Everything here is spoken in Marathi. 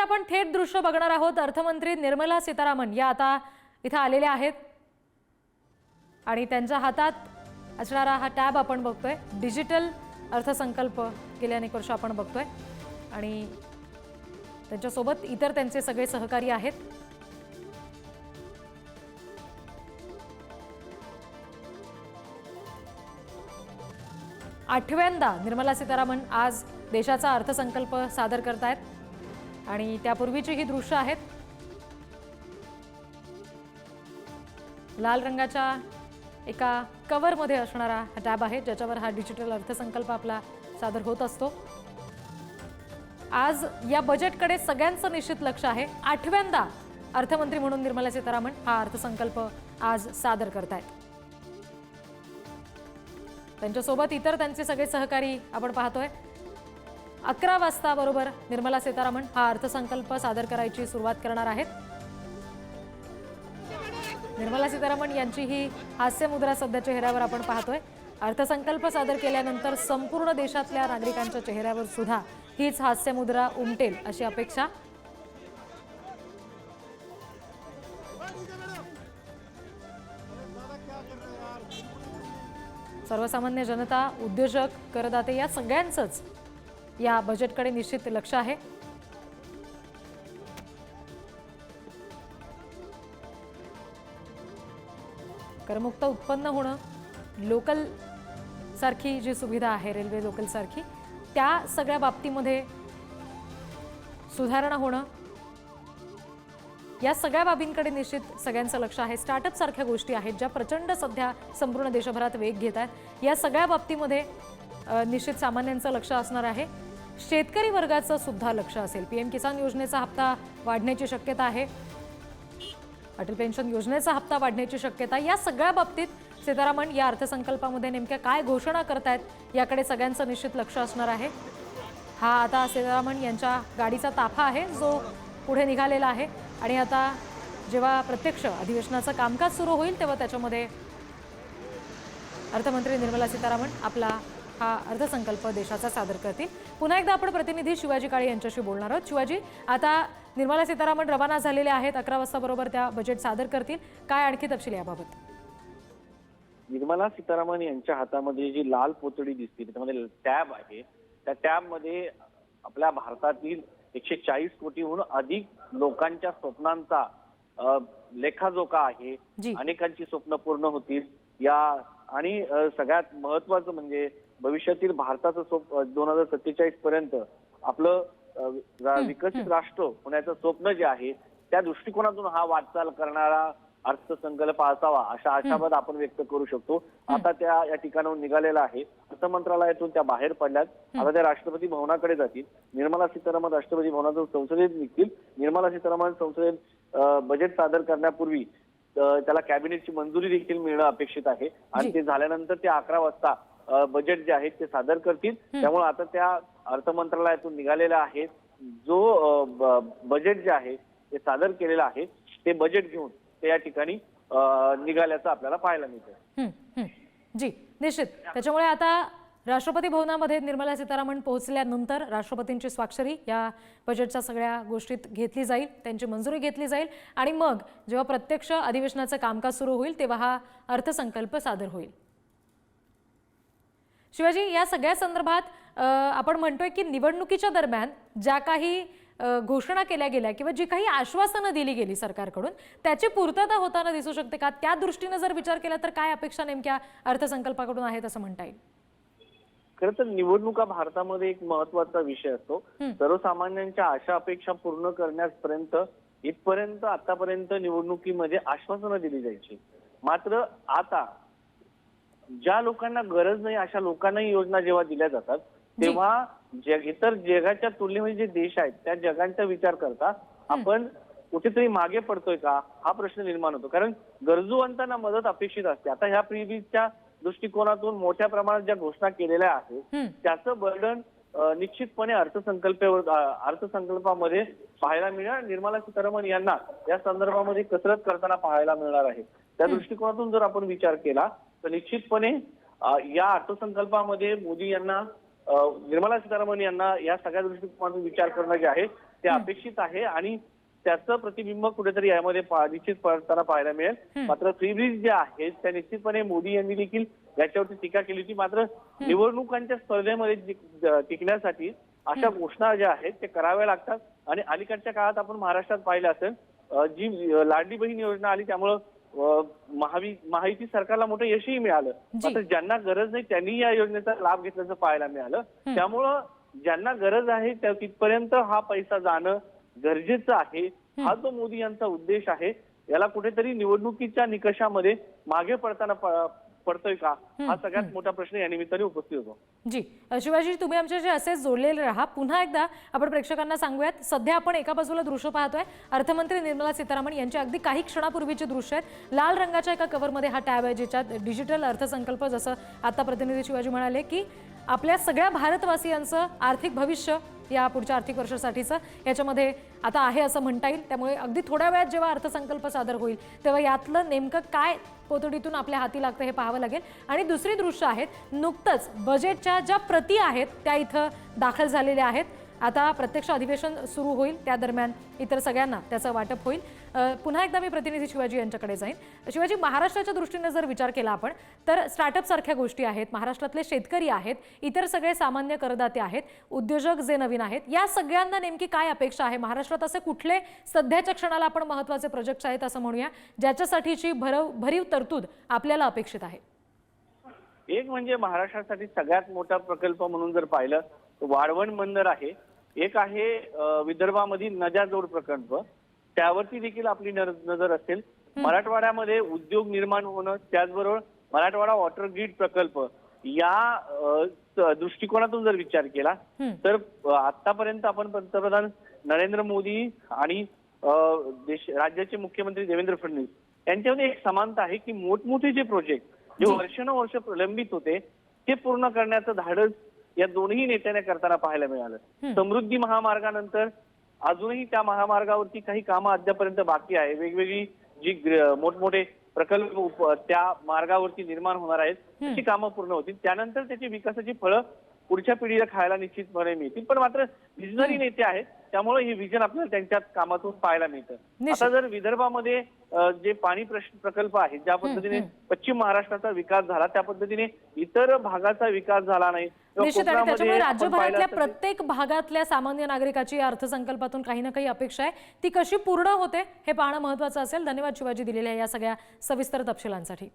आपण थेट दृश्य बघणार आहोत. अर्थमंत्री निर्मला सीतारामन या आता इथं आलेल्या आहेत. आणि त्यांच्या हातात असणारा हा टॅब आपण बघतोय. डिजिटल अर्थसंकल्प गेल्या अनेक वर्ष आपण बघतोय. आणि त्यांच्यासोबत इतर त्यांचे सगळे सहकारी आहेत. आठव्यांदा निर्मला सीतारामन आज देशाचा अर्थसंकल्प सादर करतायत. आणि त्यापूर्वीची ही दृश्य आहेत. लाल रंगाच्या एका कवरमध्ये असणारा हा टॅब आहे ज्याच्यावर हा डिजिटल अर्थसंकल्प आपला सादर होत असतो. आज या बजेटकडे सगळ्यांचं निश्चित लक्ष आहे. आठव्यांदा अर्थमंत्री म्हणून निर्मला सीतारामन हा अर्थसंकल्प आज सादर करतायत. त्यांच्यासोबत इतर त्यांचे सगळे सहकारी आपण पाहतोय. अकरा वाजता बरोबर निर्मला सीतारामन हा अर्थसंकल्प सादर करायची सुरुवात करणार आहेत. निर्मला सीतारामन यांची ही हास्यमुद्रा सध्या चेहऱ्यावर आपण पाहतोय. अर्थसंकल्प सादर केल्यानंतर संपूर्ण देशातल्या नागरिकांच्या चेहऱ्यावर सुद्धा हीच हास्यमुद्रा उमटेल अशी अपेक्षा. सर्वसामान्य जनता उद्योजक करदाते या सगळ्यांचंच या बजेटकडे निश्चित लक्ष आहे. करमुक्त उत्पन्न होणं लोकल सारखी जी सुविधा आहे रेल्वे लोकल सारखी त्या सगळ्या बाबतीमध्ये सुधारणा होणं या सगळ्या बाबींकडे निश्चित सगळ्यांचं लक्ष आहे. स्टार्टअप सारख्या गोष्टी आहेत ज्या प्रचंड सध्या संपूर्ण देशभरात वेग घेत आहेत. या सगळ्या बाबतीमध्ये निश्चित सामान्यांचं लक्ष असणार आहे. शेतकरी वर्गाचं सुद्धा लक्ष असेल. पीएम किसान योजनेचा हप्ता वाढण्याची शक्यता आहे. अटल पेन्शन योजनेचा हप्ता वाढण्याची शक्यता या सगळ्या बाबतीत सीतारामन या अर्थसंकल्पामध्ये नेमक्या काय घोषणा करतायत याकडे सगळ्यांचं निश्चित लक्ष असणार आहे. हा आता सीतारामन यांच्या गाडीचा ताफा आहे. जो पुढे निघालेला आहे. आणि आता जेव्हा प्रत्यक्ष अधिवेशनाचं कामकाज सुरू होईल तेव्हा त्याच्यामध्ये अर्थमंत्री निर्मला सीतारामन आपला हा अर्थसंकल्प देशाचा सादर करतील. पुन्हा एकदा आपण प्रतिनिधी शिवाजी काळे यांच्याशी बोलणार आहोत. शिवाजी आता निर्मला सीतारामन रवाना झालेले आहेत. अकरा वाजता बरोबर त्या बजेट सादर करतील. काय आणखी तपशील याबाबत? निर्मला सीतारामन यांच्या हातामध्ये जी लाल पोतडी दिसते त्याच्यामध्ये टॅब आहे. त्या टॅबमध्ये आपल्या भारतातील एकशे चाळीस कोटीहून अधिक लोकांच्या स्वप्नांचा लेखाजोखा आहे. अनेकांची स्वप्न पूर्ण होतील. या आणि सगळ्यात महत्वाचं म्हणजे भविष्यातील भारताचं स्वप्न दोन हजार सत्तेचाळीस पर्यंत आपलं विकसित राष्ट्र होण्याचं स्वप्न जे आहे त्या दृष्टिकोनातून हा वाटचाल करणारा अर्थसंकल्प असावा अशा आशावाद आपण व्यक्त करू शकतो. आता त्या या ठिकाणाहून निघालेला आहे. अर्थ मंत्रालयातून त्या बाहेर पडल्यात. आता त्या राष्ट्रपती भवनाकडे जातील. निर्मला सीतारामन राष्ट्रपती भवनातून संसदेत निघतील. निर्मला सीतारामन संसदेत बजेट सादर करण्यापूर्वी त्याला कॅबिनेटची मंजुरी देखील मिळणं अपेक्षित आहे. आणि. ते झाल्यानंतर ते अकरा वाजता बजेट जे आहे ते सादर करतील. त्यामुळे आता त्या अर्थ मंत्रालयातून निघालेल्या आहेत. जो बजेट जे आहे ते सादर केलेलं आहे ते बजेट घेऊन ते या ठिकाणी निघाल्याचं आपल्याला पाहायला मिळतं. जी निश्चित. त्याच्यामुळे आता राष्ट्रपती भवनामध्ये निर्मला सीतारामन पोहोचल्यानंतर राष्ट्रपतींची स्वाक्षरी या बजेटच्या सगळ्या गोष्टीत घेतली जाईल त्यांची मंजुरी घेतली जाईल. आणि मग जेव्हा प्रत्यक्ष अधिवेशनाचं कामकाज सुरू होईल तेव्हा हा अर्थसंकल्प सादर होईल. शिवाजी या सगळ्या संदर्भात आपण म्हणतोय की निवडणुकीच्या दरम्यान ज्या काही घोषणा केल्या गेल्या किंवा जी काही आश्वासनं दिली गेली सरकारकडून त्याची पूर्तता होताना दिसू शकते का? त्या दृष्टीनं जर विचार केला तर काय अपेक्षा नेमक्या अर्थसंकल्पाकडून आहेत असं म्हणता येईल? खरं तर निवडणुका भारतामध्ये एक महत्त्वाचा विषय असतो. सर्वसामान्यांच्या आशा अपेक्षा पूर्ण करण्यापर्यंत इथपर्यंत आतापर्यंत निवडणुकीमध्ये आश्वासनं दिली जायची. मात्र आता ज्या लोकांना गरज नाही अशा लोकांनाही योजना जेव्हा दिल्या जातात तेव्हा जग इतर जगाच्या तुलनेमध्ये जे देश आहेत त्या जगांचा विचार करता आपण कुठेतरी मागे पडतोय का हा प्रश्न निर्माण होतो. कारण गरजूवंतांना मदत अपेक्षित असते. आता ह्या प्रीबीच्या दृष्टिकोनातून मोठ्या प्रमाणात ज्या घोषणा केलेल्या आहेत. त्याचं बर्डन निश्चितपणे अर्थसंकल्पावर अर्थसंकल्पामध्ये पाहायला मिळणार. निर्मला सीतारामन यांना या संदर्भामध्ये कसरत करताना पाहायला मिळणार आहे. त्या दृष्टिकोनातून जर आपण विचार केला तर निश्चितपणे या अर्थसंकल्पामध्ये मोदी यांना निर्मला सीतारामन यांना या सगळ्या दृष्टिकोनातून विचार करणं जे आहे ते अपेक्षित आहे आणि त्याचं प्रतिबिंब कुठेतरी यामध्ये निश्चित पडताना पाहायला मिळेल. मात्र फ्री ब्रिज जे आहेत त्या निश्चितपणे मोदी यांनी देखील याच्यावरती टीका केली होती. मात्र निवडणुकांच्या स्पर्धेमध्ये टिकण्यासाठी अशा घोषणा ज्या आहेत ते कराव्या लागतात. आणि अलीकडच्या काळात आपण महाराष्ट्रात पाहिलं असेल जी लाडली बहीण योजना आली त्यामुळं महावि महायुती सरकारला मोठं यशही मिळालं. मात्र ज्यांना गरज नाही त्यांनी या योजनेचा लाभ घेतल्याचं पाहायला मिळालं. त्यामुळं ज्यांना गरज आहे त्या तिथपर्यंत हा पैसा जाणं गरजेचं आहे. हा. जो मोदी यांचा उद्देश आहे याला कुठेतरी निवडणुकीच्या निकषामध्ये मागे पडताना पडतोय का? हा सगळ्यात मोठा प्रश्न या निमित्ताने उपस्थित होतो. जी शिवाजी तुम्ही आमच्याशी असेच जोडलेले राहा. पुन्हा एकदा आपण प्रेक्षकांना सांगूयात सध्या आपण एका बाजूला दृश्य पाहतोय. अर्थमंत्री निर्मला सीतारामन यांची अगदी काही क्षणापूर्वीची दृश्य आहेत. लाल रंगाच्या एका कव्हरमध्ये हा टॅब आहे ज्याच्यात डिजिटल अर्थसंकल्प जसं आता प्रतिनिधी शिवाजी म्हणाले की आपल्या सगळ्या भारतवासियांचं आर्थिक भविष्य या पुढच्या आर्थिक वर्षासाठीचं याच्यामध्ये आता आहे असं म्हणता येईल. त्यामुळे अगदी थोड्या वेळात जेव्हा अर्थसंकल्प सादर होईल तेव्हा यातलं नेमकं काय पोतडीतून आपल्या हाती लागतं हे पाहावं लागेल. आणि दुसरी दृश्य आहेत नुकतंच बजेटच्या ज्या प्रती आहेत त्या इथं दाखल झालेल्या आहेत. आता प्रत्यक्ष अधिवेशन सुरू होईल त्या दरम्यान इतर सगळ्यांना त्याचं वाटप होईल. पुन्हा एकदा मी प्रतिनिधी शिवाजी यांच्याकडे जाईन. शिवाजी महाराष्ट्राच्या दृष्टीने जर विचार केला आपण तर स्टार्टअप सारख्या गोष्टी आहेत महाराष्ट्रातले शेतकरी आहेत इतर सगळे सामान्य करदाते आहेत उद्योजक जे नवीन आहेत या सगळ्यांना नेमकी काय अपेक्षा आहे? महाराष्ट्रात असे कुठले सध्याच्या क्षणाला आपण महत्त्वाचे प्रोजेक्ट्स आहेत असं म्हणूया ज्याच्यासाठीची भरव भरीव तरतूद आपल्याला अपेक्षित आहे? एक म्हणजे महाराष्ट्रासाठी सगळ्यात मोठा प्रकल्प म्हणून जर पाहिलं वाढवण बंदर आहे. एक आहे विदर्भामधील नद्या जोड प्रकल्प. त्यावरती देखील आपली नजर असेल. मराठवाड्यामध्ये उद्योग निर्माण होणं त्याचबरोबर मराठवाडा वॉटर ग्रीड प्रकल्प या दृष्टिकोनातून जर विचार केला. तर आतापर्यंत आपण पंतप्रधान नरेंद्र मोदी आणि देश राज्याचे मुख्यमंत्री देवेंद्र फडणवीस यांच्यामध्ये एक समानता आहे की मोठमोठे जे प्रोजेक्ट जे. वर्षानुवर्ष प्रलंबित होते ते पूर्ण करण्याचं धाडस या दोन्ही नेत्यांना करताना पाहायला मिळालं. समृद्धी महामार्गानंतर अजूनही त्या महामार्गावरती काही कामं अद्यापर्यंत बाकी आहे. वेगवेगळी जी मोठमोठे प्रकल्प त्या मार्गावरती निर्माण होणार आहेत त्याची कामं पूर्ण होतील. त्यानंतर त्याची विकासाची फळं पुढच्या पिढीला खायला निश्चितपणे मिळतील. पण मात्र विजनरी नेते आहेत त्यामुळे हे विजन आपल्याला त्यांच्या कामातून पाहायला मिळतं. आता जर विदर्भामध्ये जे पाणी प्रश्न प्रकल्प आहेत ज्या पद्धतीने पश्चिम महाराष्ट्राचा विकास झाला त्या पद्धतीने इतर भागाचा विकास झाला नाही निश्चित. आणि त्याच्यामुळे राज्यभरातल्या प्रत्येक भागातल्या सामान्य नागरिकाची या अर्थसंकल्पातून काही ना काही अपेक्षा आहे. ती कशी पूर्ण होते हे पाहणं महत्वाचं असेल. धन्यवाद शिवाजी दिलेल्या या सगळ्या सविस्तर तपशिलांसाठी.